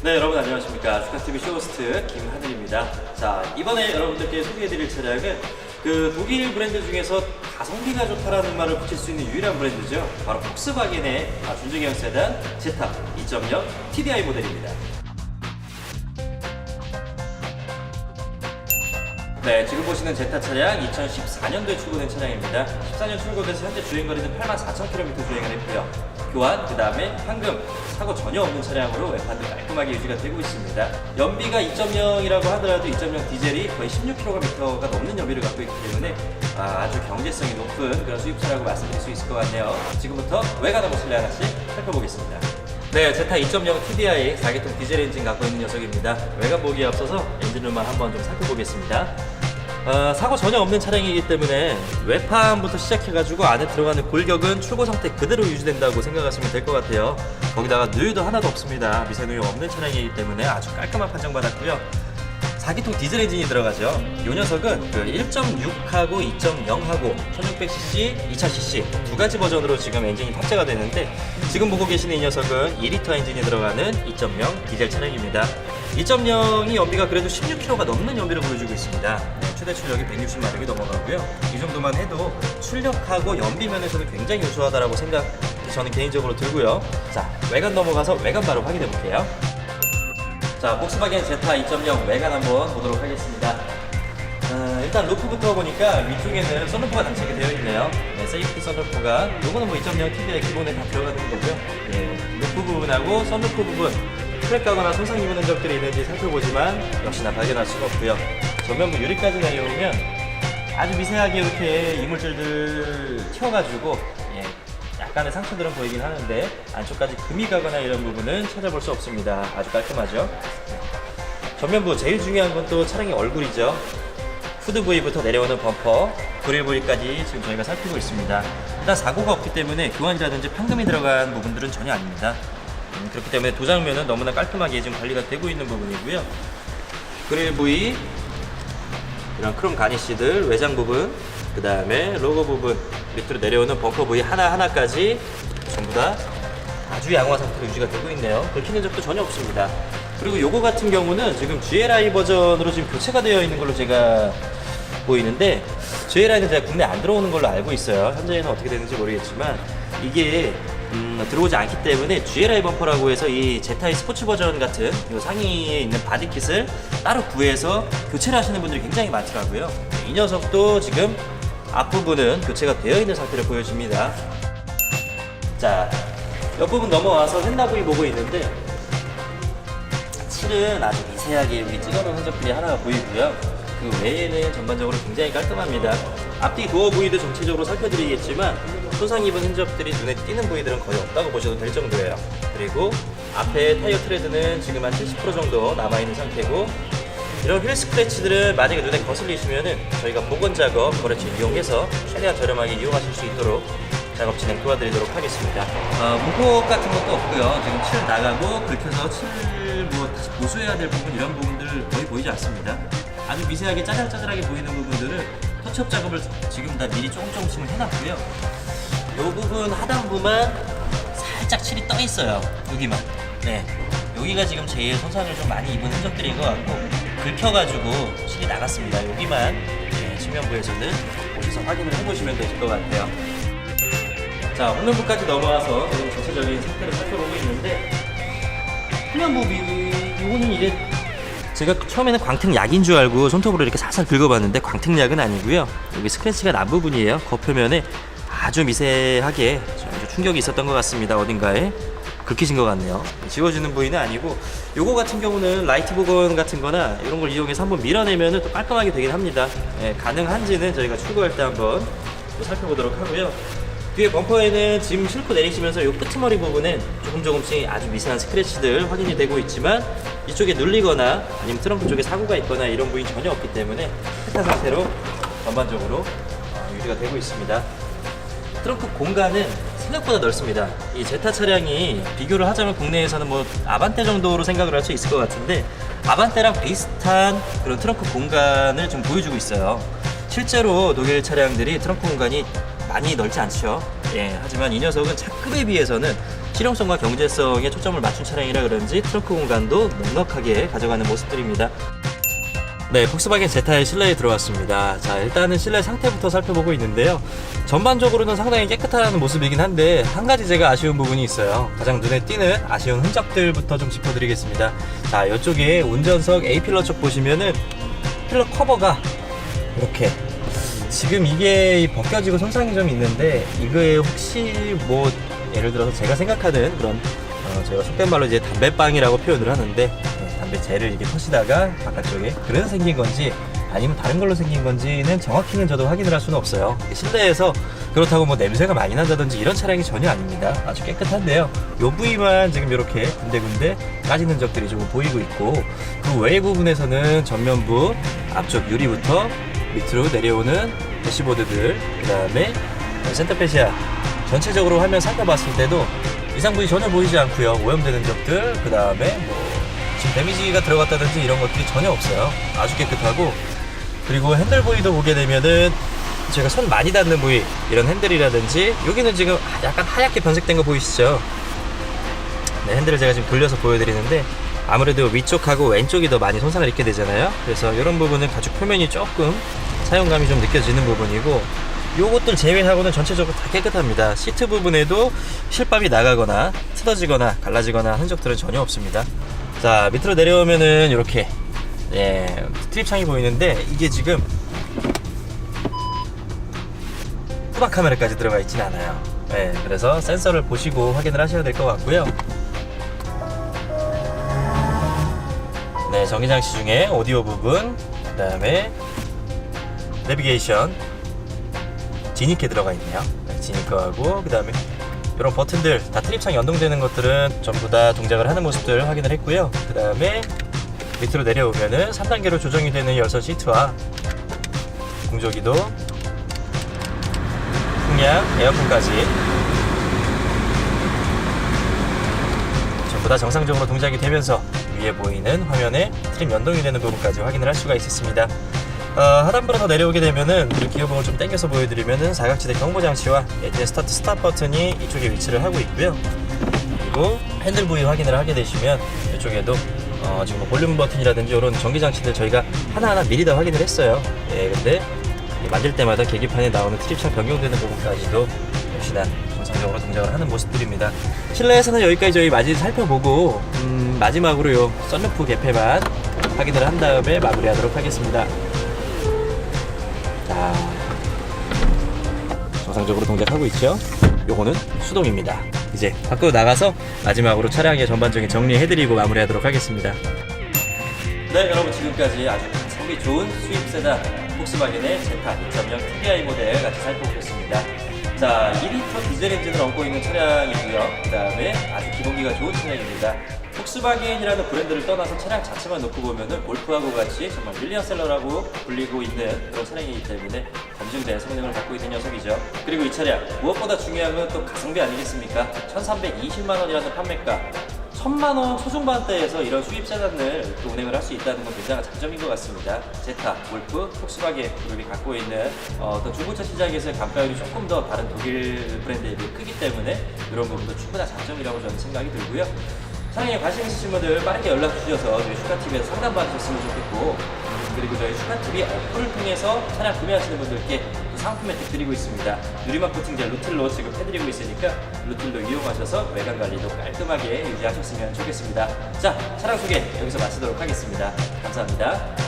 네 여러분 안녕하십니까. 슈카TV 쇼호스트 김하늘입니다. 자 이번에 여러분들께 소개해드릴 차량은 그 독일 브랜드 중에서 가성비가 좋다라는 말을 붙일 수 있는 유일한 브랜드죠. 바로 폭스바겐의 아, 준중형 세단 제타 2.0 TDI 모델입니다 네, 지금 보시는 제타 차량 2014년도에 출고된 차량입니다. 14년 출고돼서 현재 주행 거리는 84,000km 주행을 했고요. 교환, 그 다음에 황금, 사고 전혀 없는 차량으로 외판도 깔끔하게 유지가 되고 있습니다. 연비가 2.0이라고 하더라도 2.0 디젤이 거의 16km가 넘는 연비를 갖고 있기 때문에 아, 주 경제성이 높은 그런 수입차라고 말씀드릴 수 있을 것 같네요. 지금부터 외관 한번 실내 하나씩 살펴보겠습니다. 네, 제타 2.0 TDI 4기통 디젤 엔진 갖고 있는 녀석입니다. 외관 보기에 앞서서 엔진룸만 한번 좀 살펴보겠습니다. 어, 사고 전혀 없는 차량이기 때문에 외판부터 시작해가지고 안에 들어가는 골격은 출고 상태 그대로 유지된다고 생각하시면 될 것 같아요. 거기다가 누유도 하나도 없습니다. 미세 누유 없는 차량이기 때문에 아주 깔끔한 판정받았고요. 4기통 디젤 엔진이 들어가죠. 이 녀석은 그 1.6하고 2.0하고 1600cc, 2000cc 두 가지 버전으로 지금 엔진이 탑재가 되는데 지금 보고 계시는 이 녀석은 2리터 엔진이 들어가는 2.0 디젤 차량입니다. 2.0이 연비가 그래도 16km가 넘는 연비를 보여주고 있습니다. 네, 최대 출력이 160마력이 넘어가고요. 이 정도만 해도 출력하고 연비 면에서는 굉장히 우수하다라고 생각 저는 개인적으로 들고요. 자 외관 넘어가서 외관 바로 확인해 볼게요. 자, 폭스바겐 제타 2.0 외관 한번 보도록 하겠습니다. 아, 일단 루프부터 보니까 위쪽에는 썬루프가 장착이 되어 있네요. 네, 세이프티 썬루프가 요거는 뭐 2.0 TV의 기본에 다 들어가는 거고요. 네, 루프 부분하고 썬루프 부분 크랙 가거나 손상 입은 흔적들이 있는지 살펴보지만 역시나 발견할 수가 없고요. 전면부 유리까지 내려오면 아주 미세하게 이렇게 이물질들 튀어가지고 예, 약간의 상처들은 보이긴 하는데 안쪽까지 금이 가거나 이런 부분은 찾아볼 수 없습니다. 아주 깔끔하죠. 전면부 제일 중요한 건 또 차량의 얼굴이죠. 후드 부위부터 내려오는 범퍼, 그릴 부위까지 지금 저희가 살피고 있습니다. 일단 사고가 없기 때문에 교환이라든지 판금이 들어간 부분들은 전혀 아닙니다. 음, 그렇기 때문에 도장면은 너무나 깔끔하게 지금 관리가 되고 있는 부분이고요. 그릴 부위, 이런 크롬 가니쉬들 외장 부분, 그 다음에 로고 부분 밑으로 내려오는 벙커 부위 하나 하나까지 전부 다 아주 양호한 상태로 유지가 되고 있네요. 긁히는 적도 전혀 없습니다. 그리고 요거 같은 경우는 지금 GLI 버전으로 지금 교체가 되어 있는 걸로 제가 보이는데 GLI는 제가 국내 안 들어오는 걸로 알고 있어요. 현재는 어떻게 되는지 모르겠지만 이게 음, 들어오지 않기 때문에 GLI 범퍼라고 해서 이 제타의 스포츠 버전 같은 이 상위에 있는 바디킷을 따로 구해서 교체를 하시는 분들이 굉장히 많더라고요. 이 녀석도 지금 앞부분은 교체가 되어 있는 상태를 보여줍니다. 자, 옆부분 넘어와서 샌다부위 보고 있는데 칠은 아주 미세하게 여기 찍어놓은 흔적들이 하나가 보이고요. 그 외에는 전반적으로 굉장히 깔끔합니다. 앞뒤 도어 부위도 전체적으로 살펴드리겠지만 손상 입은 흔적들이 눈에 띄는 부위들은 거의 없다고 보셔도 될 정도예요. 그리고 앞에 타이어 트레드는 지금 한 70% 정도 남아있는 상태고 이런 휠 스크래치들은 만약에 눈에 거슬리시면은 저희가 복원 작업 거래처 이용해서 최대한 저렴하게 이용하실 수 있도록 작업 진행 도와드리도록 하겠습니다. 어, 무폭 같은 것도 없고요. 지금 칠 나가고 긁혀서 칠뭐 다시 보수해야 될 부분 이런 부분들 거의 보이지 않습니다. 아주 미세하게 짜잘짜잘하게 보이는 부분들은 터치업 작업을 지금 다 미리 조금 조금씩은 해놨고요. 이 부분 하단부만 살짝 칠이 떠 있어요. 여기만. 네. 여기가 지금 제일 손상을 좀 많이 입은 흔적들인 것 같고 긁혀가지고 칠이 나갔습니다. 여기만 네, 측면부에서는 오셔서 확인을 해보시면 되실 것 같아요. 자, 후면부까지 넘어와서 지금 전체적인 상태를 살펴보고 있는데 후면부 비 이거는 이제 제가 처음에는 광택약인 줄 알고 손톱으로 이렇게 살살 긁어봤는데 광택약은 아니고요. 여기 스크래치가 난 부분이에요. 겉표면에 아주 미세하게 아주 충격이 있었던 것 같습니다. 어딘가에 긁히신 것 같네요. 지워지는 부위는 아니고 요거 같은 경우는 라이트 복원 같은 거나 이런 걸 이용해서 한번 밀어내면 또 깔끔하게 되긴 합니다. 예, 가능한지는 저희가 출고할 때 한번 또 살펴보도록 하고요. 뒤에 범퍼에는 짐 싣고 내리시면서 이 끄트머리 부분은 조금 조금씩 아주 미세한 스크래치들 확인이 되고 있지만 이쪽에 눌리거나 아니면 트렁크 쪽에 사고가 있거나 이런 부위 전혀 없기 때문에 깨끗한 상태로 전반적으로 어, 유지가 되고 있습니다. 트렁크 공간은 생각보다 넓습니다. 이 제타 차량이 비교를 하자면 국내에서는 뭐 아반떼 정도로 생각을 할 수 있을 것 같은데 아반떼랑 비슷한 그런 트렁크 공간을 좀 보여주고 있어요. 실제로 독일 차량들이 트렁크 공간이 많이 넓지 않죠. 예, 하지만 이 녀석은 차급에 비해서는 실용성과 경제성에 초점을 맞춘 차량이라 그런지 트렁크 공간도 넉넉하게 가져가는 모습들입니다. 네, 폭스바겐 제타의 실내에 들어왔습니다. 자, 일단은 실내 상태부터 살펴보고 있는데요. 전반적으로는 상당히 깨끗한 모습이긴 한데, 한 가지 제가 아쉬운 부분이 있어요. 가장 눈에 띄는 아쉬운 흔적들부터 좀 짚어드리겠습니다. 자, 이쪽에 운전석 A필러 쪽 보시면은, 필러 커버가 이렇게 지금 이게 벗겨지고 손상이 좀 있는데 이거에 혹시 뭐 예를 들어서 제가 생각하는 그런 어, 저희가 속된 말로 이제 담배빵이라고 표현을 하는데 네, 담배 재를 이렇게 터시다가 바깥쪽에 그래서 생긴 건지 아니면 다른 걸로 생긴 건지는 정확히는 저도 확인을 할 수는 없어요. 실내에서 그렇다고 뭐 냄새가 많이 난다든지 이런 차량이 전혀 아닙니다. 아주 깨끗한데요. 요 부위만 지금 이렇게 군데군데 까진 흔적들이 조금 보이고 있고 그 외의 부분에서는 전면부 앞쪽 유리부터 밑으로 내려오는 대시보드들 그 다음에 센터페시아 전체적으로 화면 살펴봤을 때도 이상 부위 전혀 보이지 않고요. 오염되는 적들 그 다음에 뭐 지금 데미지가 들어갔다든지 이런 것들이 전혀 없어요 아주 깨끗하고 그리고 핸들 부위도 보게 되면은 제가 손 많이 닿는 부위 이런 핸들이라든지 여기는 지금 약간 하얗게 변색된 거 보이시죠 네, 핸들을 제가 지금 돌려서 보여드리는데 아무래도 위쪽하고 왼쪽이 더 많이 손상을 입게 되잖아요. 그래서 이런 부분은 가죽 표면이 조금 사용감이 좀 느껴지는 부분이고 요것들 제외하고는 전체적으로 다 깨끗합니다. 시트 부분에도 실밥이 나가거나 틀어지거나 갈라지거나 흔적들은 전혀 없습니다. 자 밑으로 내려오면은 이렇게 예, 스트립 창이 보이는데 이게 지금 후방 카메라까지 들어가 있진 않아요. 네, 그래서 센서를 보시고 확인을 하셔야 될 것 같고요. 네, 전기장치 중에 오디오 부분, 그 다음에 내비게이션, 지니께 들어가 있네요. 네, 지니커하고 그 다음에 이런 버튼들 다 트립창 연동되는 것들은 전부 다 동작을 하는 모습들 확인을 했고요. 그 다음에 밑으로 내려오면은 3단계로 조정이 되는 열선 시트와 공조기도 풍량, 에어컨까지 전부 다 정상적으로 동작이 되면서 위에 보이는 화면에 트림 연동이 되는 부분까지 확인을 할 수가 있었습니다. 어, 하단부로 더 내려오게 되면은 기어봉을 좀 당겨서 보여드리면은 사각지대 경보 장치와 예제 스타트 스탑 버튼이 이쪽에 위치를 하고 있고요. 그리고 핸들 부위 확인을 하게 되시면 이쪽에도 어, 지금 뭐 볼륨 버튼이라든지 이런 전기 장치들 저희가 하나하나 미리 다 확인을 했어요. 예, 근데 만질 때마다 계기판에 나오는 트립창 변경되는 부분까지도 역시나 정상적으로 동작을 하는 모습들입니다. 실내에서는 여기까지 저희 마진 살펴보고 음, 마지막으로 요 썬루프 개폐만 확인을 한 다음에 마무리하도록 하겠습니다. 자, 정상적으로 동작하고 있죠? 요거는 수동입니다. 이제 밖으로 나가서 마지막으로 차량의 전반적인 정리해드리고 마무리하도록 하겠습니다. 네, 여러분 지금까지 아주 성비 좋은 수입 세단 폭스바겐의 제타 2.0 TDI 모델 같이 살펴보겠습니다. 자, 2리터 디젤 엔진을 얹고 있는 차량이고요. 그 다음에 아주 기동기가 좋은 차량입니다. 폭스바겐이라는 브랜드를 떠나서 차량 자체만 놓고 보면은 골프하고 같이 정말 밀리언셀러라고 불리고 있는 그런 차량이기 때문에 검증된 성능을 갖고 있는 녀석이죠. 그리고 이 차량 무엇보다 중요한 건 또 가성비 아니겠습니까? 1,320만 원이라는 판매가 천만 원 초중반대에서 이런 수입 세단을 또 운행을 할 수 있다는 건 굉장한 장점인 것 같습니다. 제타, 골프, 폭스바겐 그룹이 갖고 있는 어, 떤 중고차 시장에서의 감가율이 조금 더 다른 독일 브랜드에 비해 크기 때문에 이런 부분도 충분한 장점이라고 저는 생각이 들고요. 사랑에 관심 있으신 분들 빠르게 연락 주셔서 저희 슈카TV에서 상담 받으셨으면 좋겠고 음, 그리고 저희 슈카TV 어플을 통해서 차량 구매하시는 분들께 또 상품 혜택 드리고 있습니다. 누리막 코팅제 루틀로 지금 해드리고 있으니까 루틀로 이용하셔서 외관 관리도 깔끔하게 유지하셨으면 좋겠습니다. 자, 차량 소개 여기서 마치도록 하겠습니다. 감사합니다.